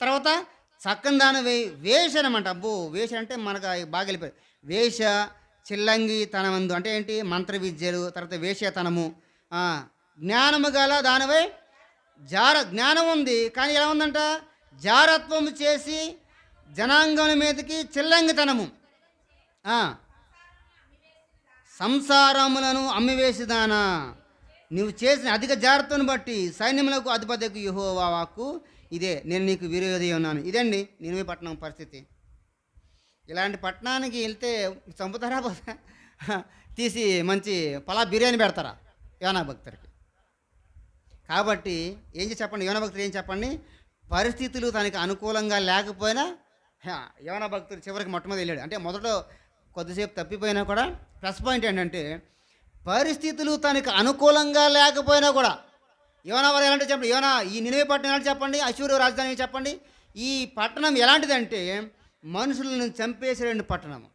తర్వాత చక్కని దాని వే అబ్బో వేష అంటే మనకు బాగా వెళ్ళిపోయి వేష చిల్లంగి తనమందు అంటే ఏంటి? మంత్ర విద్యలు తర్వాత వేషతనము. జ్ఞానము గల దానివై జార జ్ఞానం ఉంది. కానీ ఎలా ఉందంట? జారత్వము చేసి జనాంగం మీదకి చిల్లంగితనము. సంసారములను అమ్మివేసిదానా నువ్వు చేసిన అధిక జాగ్రత్తను బట్టి సైన్యములకు అధిపతికి యుహోవా వాక్కు ఇదే. నేను నీకు విరోధి ఉన్నాను. ఇదండి నినివే పట్టణం పరిస్థితి. ఇలాంటి పట్టణానికి వెళ్తే చంపుతారా పోతా? తీసి మంచి పలా బిర్యానీ పెడతారా యోనా భక్తుడికి? కాబట్టి ఏం చేసి చెప్పండి? యోన భక్తుడు ఏం చెప్పండి? పరిస్థితులు తనకి అనుకూలంగా లేకపోయినా హా, యోన భక్తుడు చివరికి మొట్టమొదటి వెళ్ళాడు. అంటే మొదట కొద్దిసేపు తప్పిపోయినా కూడా ప్లస్ పాయింట్ ఏంటంటే పరిస్థితులు తనకు అనుకూలంగా లేకపోయినా కూడా యోనా వారు ఎలాంటి చెప్పండి? యోనా ఈ నినివే పట్టణం ఎలాంటి చెప్పండి? అశూరు రాజధాని చెప్పండి? ఈ పట్టణం ఎలాంటిదంటే మనుషులను చంపేసేటువంటి పట్టణం.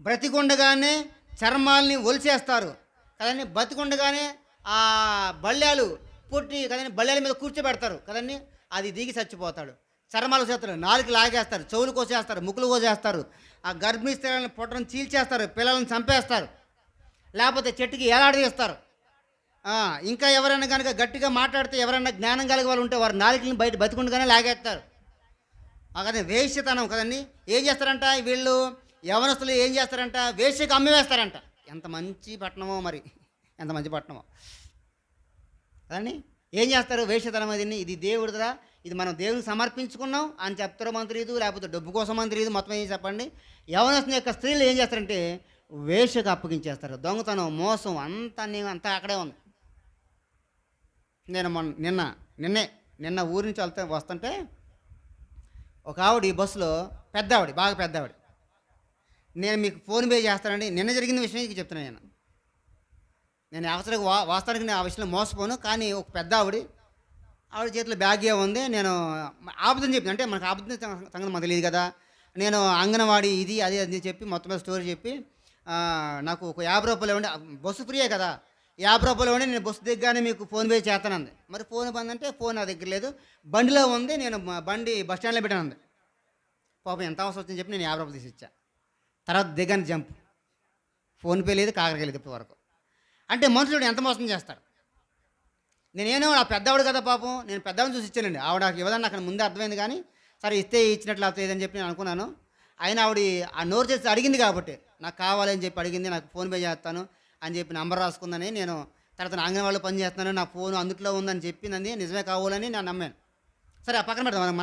బ్రతికుండగానే చర్మాల్ని ఒలిచేస్తారు. కదండి? బతికుండగానే ఆ బళ్ళ్యాలు పుట్టి కదండి? బళ్ళ్యాల మీద కూర్చోబెడతారు. కదండి? అది దిగి చచ్చిపోతాడు. చర్మాలు చేస్తారు నాలుగు లాగేస్తారు. చెవులు కోసేస్తారు. ముక్కులు కోసేస్తారు. ఆ గర్భిణీ స్త్రీలను పొట్టను చీల్చేస్తారు. పిల్లలను చంపేస్తారు. లేకపోతే చెట్టుకి ఏలాడదీస్తారు ఇంకా ఎవరైనా కనుక గట్టిగా మాట్లాడితే ఎవరైనా జ్ఞానం కలిగే వాళ్ళు ఉంటే వారు నాలుగుని బయట బతికుండగానే లాగేస్తారు. అదే వేష్యతనం కదండి. ఏం చేస్తారంట? వీళ్ళు యవనస్తులు ఏం చేస్తారంట? వేష్యకు అమ్మివేస్తారంట ఎంత మంచి పట్టణమో మరి. ఎంత మంచి పట్టణమో. కదండి ఏం చేస్తారు? వేషతనం అది ఇది దేవుడిదా ఇది మనం దేవునికి సమర్పించుకున్నాం అని చెప్తారో మంత్రి ఇది లేకపోతే డబ్బు కోసం మంత్రి ఇది మొత్తం ఏం చెప్పండి? యవనస్తుని యొక్క స్త్రీలు ఏం చేస్తారంటే వేషకు అప్పగించేస్తారు. దొంగతనం మోసం అంతా నేను అంతా అక్కడే ఉంది. నేను మొన్న నిన్న నిన్నే నిన్న ఊరి నుంచి వెళ్తే వస్తుంటే ఒక ఆవిడ ఈ బస్సులో పెద్ద ఆవిడ బాగా పెద్ద ఆవిడ. నేను మీకు ఫోన్ పే చేస్తానండి. నిన్న జరిగిన విషయం ఇది చెప్తున్నాను నేను. నేను అవసరం వా వాస్తవానికి నేను ఆ విషయంలో మోసపోను. కానీ ఒక పెద్ద ఆవిడ ఆవిడ చేతిలో బ్యాగ్ ఉంది. నేను ఆపదని చెప్పింది అంటే మనకు ఆపదని సంగతి మాకు తెలియదు కదా. నేను అంగన్వాడీ ఇది అది అది చెప్పి మొత్తం మీద స్టోరీ చెప్పి నాకు ఒక యాభై రూపాయలు ఇవ్వండి. బస్సు ఫ్రీయే కదా. యాభై రూపాయలు ఇవ్వండి నేను బస్సు దిగ్గానే మీకు ఫోన్ పే చేస్తానంది. మరి ఫోన్ బంద్ అంటే ఫోన్ నా దగ్గర లేదు. బండిలో ఉంది నేను బండి బస్ స్టాండ్లో పెట్టానంది. పాపం ఎంత అవసరం వచ్చిందని చెప్పి నేను యాభై రూపాయలు తీసి ఇచ్చా. తర్వాత దిగాను జంప్. ఫోన్పే లేదు కాకరకాయ లేదు ఇప్పటి వరకు. అంటే మనుషులు ఎంత మోసం చేస్తారు? నేనేమో ఆ పెద్దవాడు కదా పాపం నేను పెద్దవాడిని చూసి ఇచ్చానండి. ఆవిడ నాకు ఇవ్వదని నాకు ముందే అర్థమైంది కానీ సరే ఇస్తే ఇచ్చినట్లు అవుతుంది అని చెప్పి నేను అనుకున్నాను. అయినా ఆవిడ ఆ నోరు చేసి అడిగింది కాబట్టి నాకు కావాలని చెప్పి అడిగింది నాకు ఫోన్ పే చేస్తాను అని చెప్పి నంబర్ రాసుకుందని నేను తర్వాత నా అంగన్వాడలో పని చేస్తున్నాను నా ఫోన్ అందుట్లో ఉందని చెప్పిందని నిజమే కావాలని నేను నమ్మాను. సరే ఆ పక్కన పెడదాం